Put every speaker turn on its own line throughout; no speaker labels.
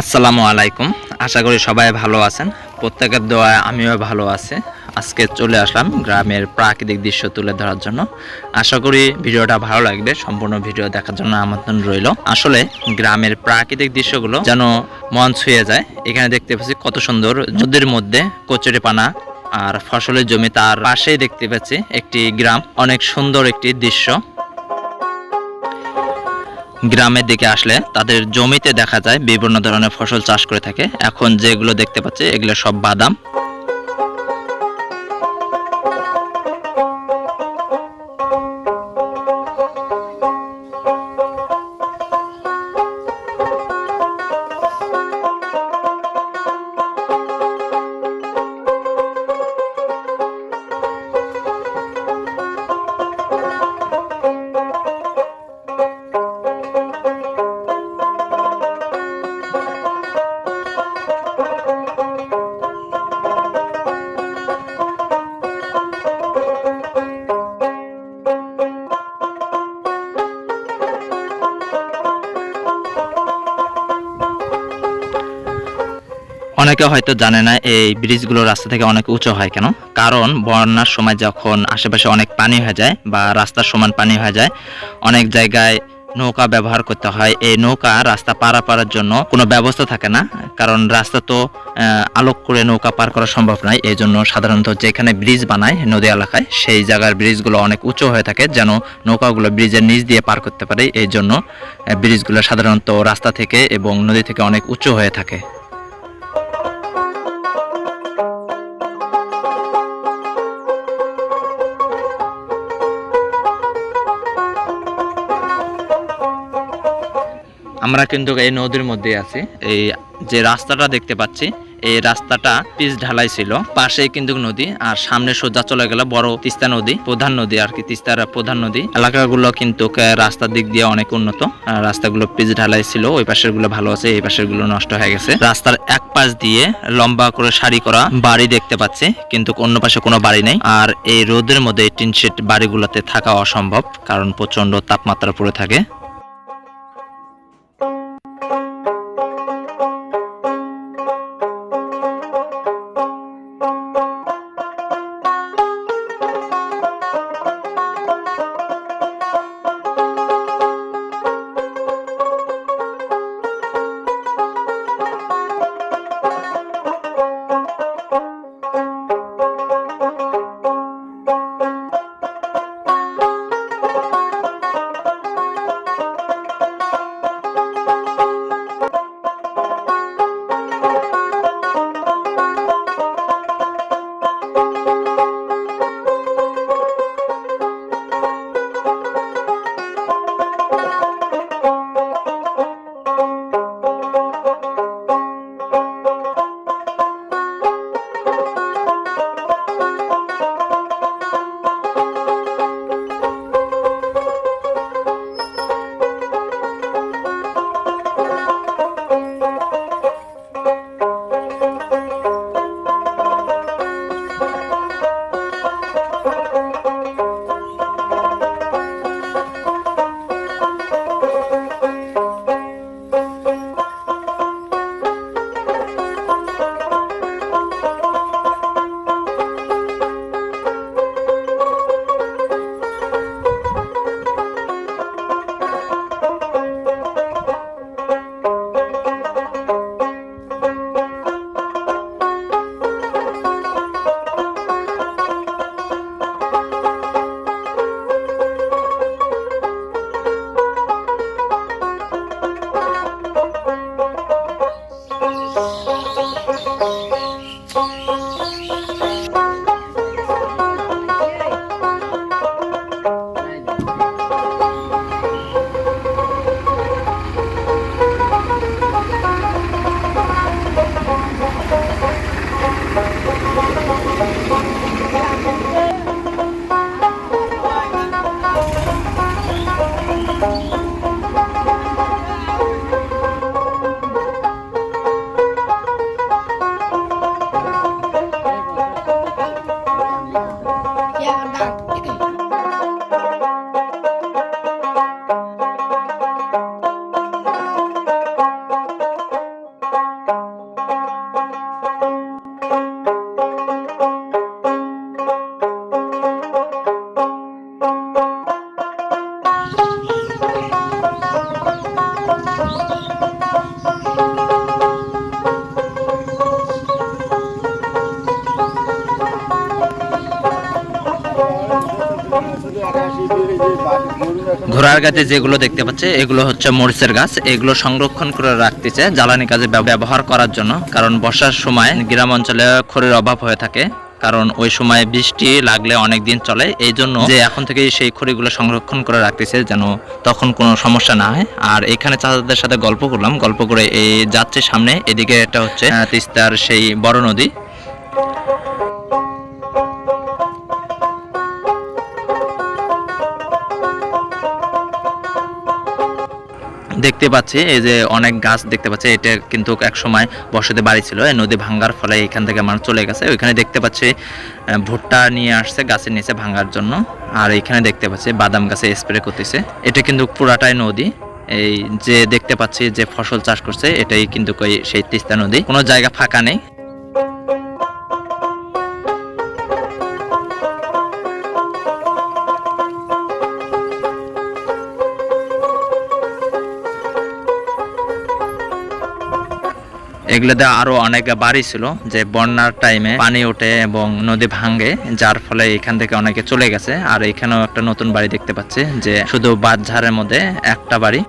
আসসালামু আলাইকুম। আশা করি সবাই ভালো আছেন। প্রত্যেকের দোয়ায় আমিও ভালো আছি। আজকে চলে আসলাম গ্রামের প্রাকৃতিক দৃশ্য তুলে ধরার জন্য। আশা করি ভিডিওটা ভালো লাগবে। সম্পূর্ণ ভিডিও দেখার জন্য আমন্ত্রণ রইল। আসলে গ্রামের প্রাকৃতিক দৃশ্যগুলো যেন মন ছুঁয়ে যায়। এখানে দেখতে পাচ্ছি কত সুন্দর নদীর মধ্যে কচুরি পানা আর ফসলের জমি তার পাশেই দেখতে পাচ্ছি একটি গ্রাম। অনেক সুন্দর একটি দৃশ্য। গ্রামের দিকে আসলে তাদের জমিতে দেখা যায় বিভিন্ন ধরনের ফসল চাষ করে থাকে। এখন যেগুলো দেখতে পাচ্ছি, এগুলো সব বাদাম। অনেকে হয়তো জানে না, এই ব্রিজগুলো রাস্তা থেকে অনেক উঁচু হয় কেন? কারণ বন্যার সময় যখন আশেপাশে অনেক পানি হয়ে যায় বা রাস্তার সমান পানি হয়ে যায়, অনেক জায়গায় নৌকা ব্যবহার করতে হয়। এই নৌকা রাস্তা পারাপারের জন্য কোনো ব্যবস্থা থাকে না, কারণ রাস্তা তো আলোক করে নৌকা পার করা সম্ভব নয়। এই জন্য সাধারণত যেখানে ব্রিজ বানায় নদী এলাকায়, সেই জায়গার ব্রিজগুলো অনেক উঁচু হয়ে থাকে যেন নৌকাগুলো ব্রিজের নিচ দিয়ে পার করতে পারে। এই জন্য ব্রিজগুলো সাধারণত রাস্তা থেকে এবং নদী থেকে অনেক উঁচু হয়ে থাকে। আমরা কিন্তু এই নদীর মধ্যে আছি। এই যে রাস্তাটা দেখতে পাচ্ছি, এই রাস্তাটা পিচ ঢালাই ছিল। পাশেই কিন্তু নদী, আর সামনে সোজা চলে গেল বড় তিস্তা নদী, প্রধান নদী আর কি, তিস্তার প্রধান নদী। এলাকাগুলো কিন্তু রাস্তার দিক দিয়ে অনেক উন্নত রাস্তাগুলো পিচ ঢালাই ছিল, ওই পাশেরগুলো ভালো আছে, এই পাশেরগুলো নষ্ট হয়ে গেছে। রাস্তার এক পাশ দিয়ে লম্বা করে সারি করা বাড়ি দেখতে পাচ্ছি, কিন্তু অন্য পাশে কোনো বাড়ি নেই। আর এই রোদের মধ্যে এই টিন শেড বাড়িগুলোতে থাকা অসম্ভব, কারণ প্রচণ্ড তাপমাত্রা পড়ে থাকে। ঘোড়ার গাছে যেগুলো দেখতে পাচ্ছে, এগুলো হচ্ছে মরিচের গাছ। এগুলো সংরক্ষণ করে রাখতেছে জ্বালানি কাজে ব্যবহার করার জন্য। কারণ বর্ষার সময় গ্রাম অঞ্চলে খড়ির অভাব হয়ে থাকে। কারণ ওই সময় বৃষ্টি লাগলে অনেক দিন চলে। এই জন্য যে এখন থেকে সেই খড়িগুলো সংরক্ষণ করে রাখতেছে যেন তখন কোনো সমস্যা না হয়। আর এখানে চাচাদের সাথে গল্প করলাম। গল্প করে এই যাচ্ছে সামনে। এদিকে এটা হচ্ছে তিস্তার সেই বড় নদী। দেখতে পাচ্ছি, এই যে অনেক গাছ দেখতে পাচ্ছি, এটা কিন্তু এক সময় বসতে বাড়ি ছিল, এই নদী ভাঙ্গার ফলে এখান থেকে মানুষ চলে গেছে। ওইখানে দেখতে পাচ্ছি ভুট্টা নিয়ে আসছে গাছের নিচে ভাঙ্গার জন্য, আর এখানে দেখতে পাচ্ছি বাদাম গাছে স্প্রে করতেছে। এটা কিন্তু পুরাটাই নদী, এই যে দেখতে পাচ্ছি যে ফসল চাষ করছে, এটাই কিন্তু সেই তিস্তা নদী। কোনো জায়গা ফাঁকা নেই এগুলোতে আরও অনেক বাড়ি ছিল যে বন্যার টাইমে পানি ওঠে এবং নদী ভাঙে, যার ফলে এখান থেকে অনেকে চলে গেছে। আর এখানেও একটা নতুন বাড়ি দেখতে পাচ্ছি যে শুধু বাঁধঝাড়ের মধ্যে একটা বাড়ি।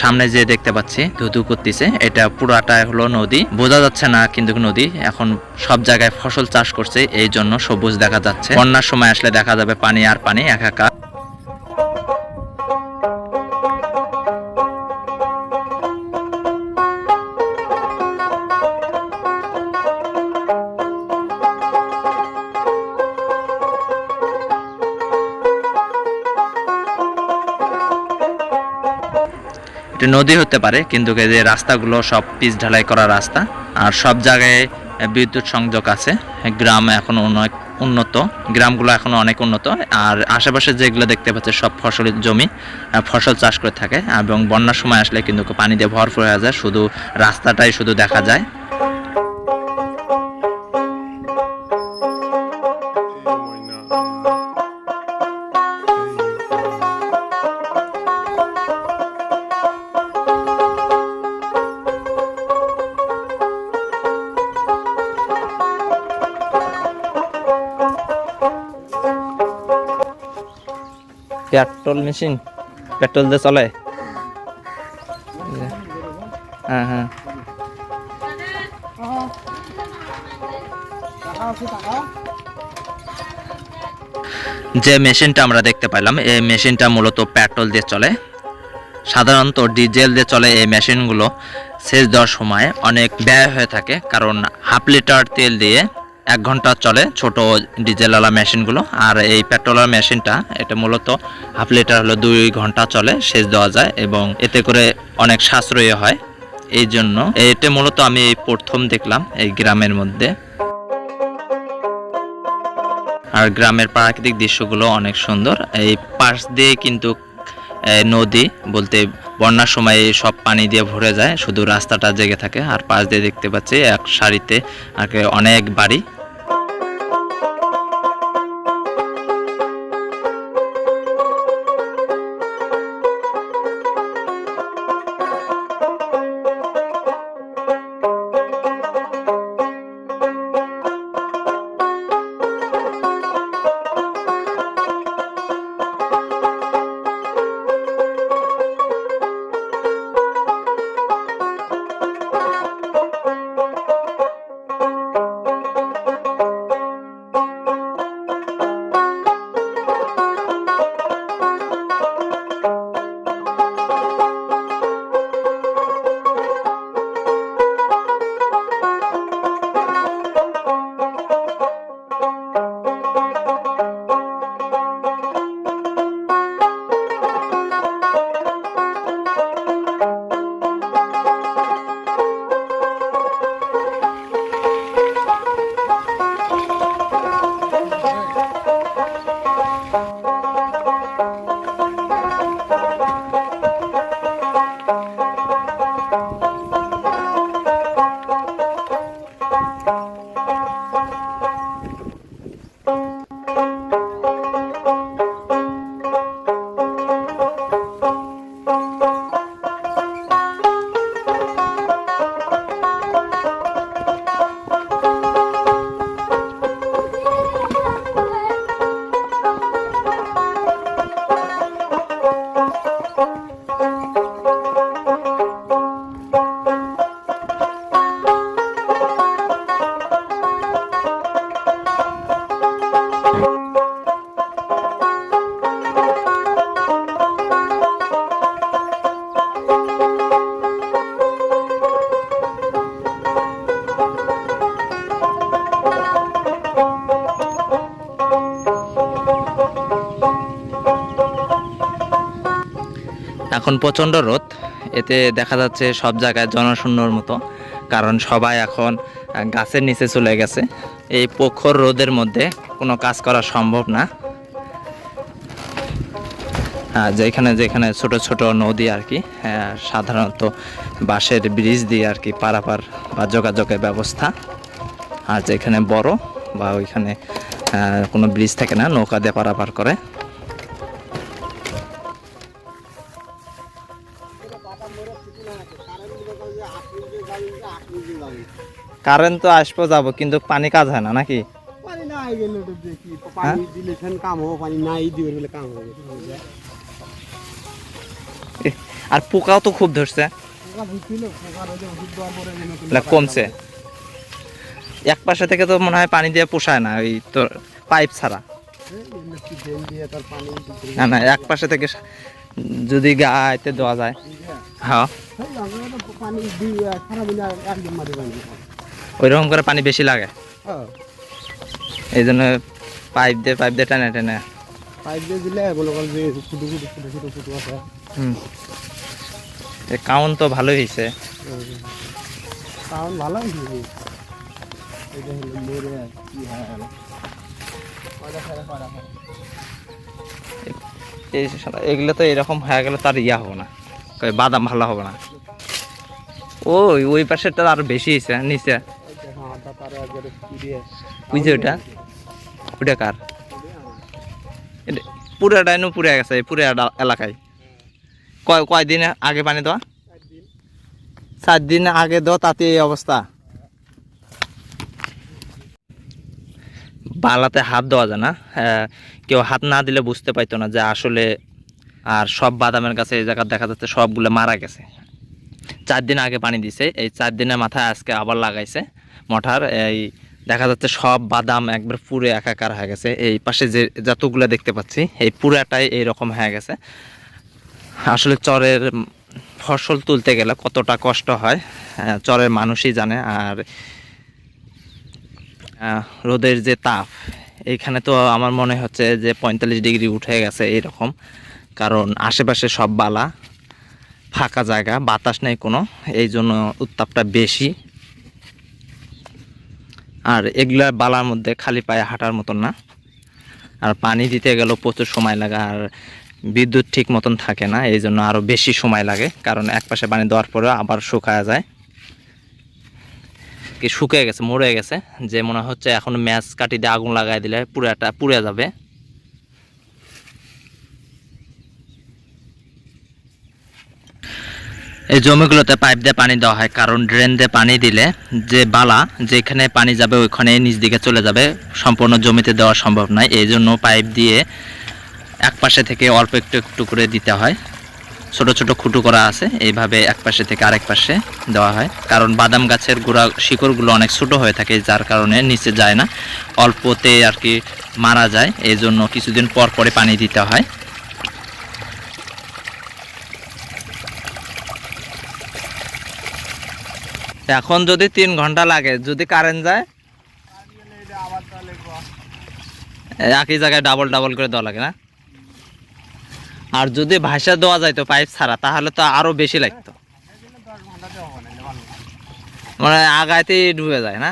সামনে যে দেখতে পাচ্ছি, ধুধু করতেছে, এটা পুরাটা হলো নদী। বোঝা যাচ্ছে না কিন্তু নদী, এখন সব জায়গায় ফসল চাষ করছে এই জন্য সবুজ দেখা যাচ্ছে। বন্যার সময় আসলে দেখা যাবে পানি আর পানি একাকার। এটা নদী হতে পারে, কিন্তু এই যে রাস্তাগুলো সব পিচ ঢালাই করা রাস্তা, আর সব জায়গায় বিদ্যুৎ সংযোগ আছে। গ্রাম এখন অনেক উন্নত, গ্রামগুলো এখনও অনেক উন্নত, আর আশেপাশে যেগুলো দেখতে পাচ্ছে সব ফসলের জমি ফসল চাষ করে থাকে, এবং বন্যার সময় আসলে কিন্তু পানি দিয়ে ভরপুর হয়ে যায়, শুধু রাস্তাটাই শুধু দেখা যায়। Petrol machine? পেট্রোল দিয়ে চলে? হ্যাঁ হ্যাঁ। যে মেশিনটা আমরা দেখতে পাইলাম, এই মেশিনটা মূলত পেট্রোল দিয়ে চলে। সাধারণত ডিজেল দিয়ে চলে এই মেশিনগুলো। সেচ দেওয়ার সময় অনেক ব্যয় হয়ে থাকে, কারণ হাফ লিটার তেল দিয়ে এক ঘণ্টা চলে ছোট ডিজেলওয়ালা মেশিনগুলো। আর এই পেট্রোলার মেশিনটা, এটা মূলত হাফ লিটার হলো দুই ঘণ্টা চলে, সেচ দেওয়া যায় এবং এতে করে অনেক সাশ্রয়ী হয়। এই জন্য এটা মূলত আমি এই প্রথম দেখলাম এই গ্রামের মধ্যে। আর গ্রামের প্রাকৃতিক দৃশ্যগুলো অনেক সুন্দর। এই পাশ দিয়ে কিন্তু নদী বলতে বন্যার সময় সব পানি দিয়ে ভরে যায়, শুধু রাস্তাটা জেগে থাকে। আর পাশ দিয়ে দেখতে পাচ্ছি এক সারিতে অনেক বাড়ি। এখন প্রচণ্ড রোদ। এতে দেখা যাচ্ছে সব জায়গায় জনশূন্যর মতো, কারণ সবাই এখন গাছের নিচে চলে গেছে। এই প্রখর রোদের মধ্যে কোনো কাজ করা সম্ভব না। যেখানে যেখানে ছোট ছোট নদী আর কি সাধারণত বাঁশের ব্রিজ দিয়ে আর কি পারাপার বা যোগাযোগের ব্যবস্থা। আর যেখানে বড় বা ওইখানে কোনো ব্রিজ থাকে না, নৌকা দিয়ে পারাপার করে। কারেন্ট তো আসব যাব কিন্তু পানি কাজ হয় না নাকি?
পানি নাই গেলে তো দেখি পানি দিলে সেন কাম হবে পানি নাই দিয়ে বলে কাম হবে
আর পোকাও তো খুব ধরছে। কমছে। এক পাশে থেকে তো মনে হয় পানি দিয়ে পোষায় না ওই তো পাইপ ছাড়া। না না এক পাশে থেকে যদি গাইতে দেওয়া যায়। হ্যাঁ।
সেই আমরা তো পানি দিই সারা দিন একদিন মারি পানি
ওই রকম করে পানি বেশি লাগে?
হ্যাঁ।
এই জন্য পাইপ দিয়ে পাইপ দিয়ে টেনে টেনে।
পাইপ দিয়ে দিলে মনে করেন যে ফুটু ফুটু ফুটু ফুটু ফুটু আছে।
হুম। কাউন্ট তো ভালোই হয়েছে
ভালো হয়েছে এটা হলো মরে কি হয়।
এগুলো তো এরকম হয়ে গেলে তার ইয়া হবে না। বাদাম ভালো হবে না। ওই ওই পাশেরটা আরও বেশি হয়েছে নিচে। যে ওটা ওটা কার? এটা পুরাটাই নু পুরে গেছে পুরে এলাকায়। কয় কয়দিন আগে পানি দেওয়া? সাত দিন আগে দেওয়া তাতে এই অবস্থা। বালাতে হাত দেওয়া যায় না। হ্যাঁ, কেউ হাত না দিলে বুঝতে পাইতো না যে আসলে আর সব বাদামের কাছে এই জায়গা দেখা যাচ্ছে সবগুলো মারা গেছে। চার দিন আগে পানি দিছে, এই চার দিনের মাথায় আজকে আবার লাগাইছে মঠার। এই দেখা যাচ্ছে সব বাদাম একবার পুরো একাকার হয়ে গেছে। এই পাশে যে যতগুলো দেখতে পাচ্ছি, এই পুরাটাই এইরকম হয়ে গেছে। আসলে চরের ফসল তুলতে গেলে কতটা কষ্ট হয় চরের মানুষই জানে। আর রোদের যে তাপ, এইখানে তো আমার মনে হচ্ছে যে পঁয়তাল্লিশ ডিগ্রি উঠে গেছে এইরকম। কারণ আশেপাশে সব বালা, ফাঁকা জায়গা, বাতাস নেই কোনো, এই জন্য উত্তাপটা বেশি। আর এগুলা বালার মধ্যে খালি পায়ে হাঁটার মতন না। আর পানি দিতে গেলেও প্রচুর সময় লাগে, আর বিদ্যুৎ ঠিক মতন থাকে না, এই জন্য আরও বেশি সময় লাগে, কারণ এক পাশে পানি দেওয়ার পরেও আবার শুকায়া যায়। কি শুকিয়ে গেছে, মরে গেছে, যে মনে হচ্ছে এখন ম্যাচ কাটি দিয়ে আগুন লাগাই দিলে পুরাটা পুড়ে যাবে। এই জমিগুলোতে পাইপ দিয়ে পানি দেওয়া হয়, কারণ ড্রেন দিয়ে পানি দিলে যে বালা যেখানে পানি যাবে ওইখানে নিচ দিকে চলে যাবে, সম্পূর্ণ জমিতে দেওয়া সম্ভব নয়। এই জন্য পাইপ দিয়ে এক পাশে থেকে অল্প একটু একটু করে দিতে হয়। ছোট ছোট খুঁটু করা আছে, এইভাবে এক পাশে থেকে আরেক পাশে দেওয়া হয়। কারণ বাদাম গাছের গোড়া শিকড়গুলো অনেক ছোট হয়ে থাকে, যার কারণে নিচে যায় না। অল্পতে আর কি মারা যায়, এই জন্য কিছুদিন পর পরে পানি দিতে হয়। এখন যদি তিন ঘণ্টা লাগে, যদি কারেন্ট যায়? একই জায়গায় ডাবল ডাবল করে দেওয়া লাগে না? আর যদি ভাষা দেওয়া যায় তো পাইপ ছাড়া, তাহলে তো আরও বেশি লাগতো। মানে আগাইতেই ডুবে যায় না?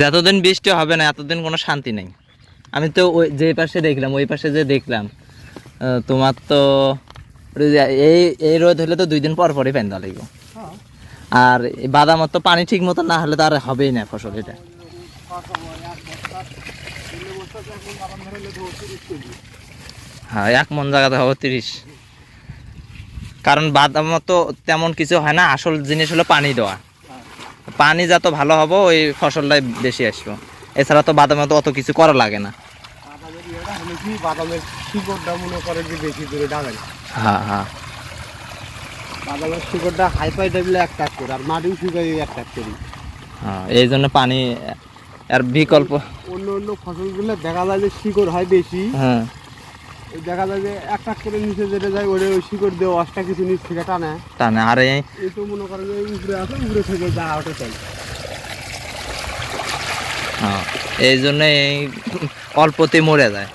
যতদিন বৃষ্টি হবে না, এতদিন কোনো শান্তি নেই। আমি তো ওই যে পাশে দেখলাম, ওই পাশে যে দেখলাম তোমার তো এই এই রোদ হলে তো দুই দিন পর পরই পানি দেওয়া লাগবে।
হ্যাঁ।
আর এই বাদামত তো পানি ঠিক মতো না হলে তো আর হবেই না ফসল এটা। হ্যাঁ এক মন জায়গাতে হবে তিরিশ। কারণ বাদাম তো তেমন কিছু হয় না আসল জিনিস হলো পানি দেওয়া। পানি যত ভালো হবে ওই ফসলটাই বেশি আসব। এছাড়া তো বাদামে তো অত কিছু করা লাগে না।
ইয়েটা বাদামের শিকড়টা মনে করে যে বেশি দূরে ডাবে না
হ্যাঁ হ্যাঁ।
বাদামের শিকড়টা হাই ফাই ডাবলে এক টাক করে আর মাটিও শুকাই এক টাক করি।
হ্যাঁ এই জন্য পানি আর বিকল্প
অন্য অন্য ফসলগুলো দেখা যায় যে শিকড় হয় বেশি।
হ্যাঁ।
দেখা যায় যে এক টাক করে নিচে যেতে যায় ওটা ওই শিকড় দিয়ে অষ্টা কিছু নিচ থেকে টানে।
টানে আর এই
তো মনে করেন যে উপরে আছে উপরে থেকে যা ওটা চাই
হ্যাঁ, এই জন্য অল্পতে মরে যায়।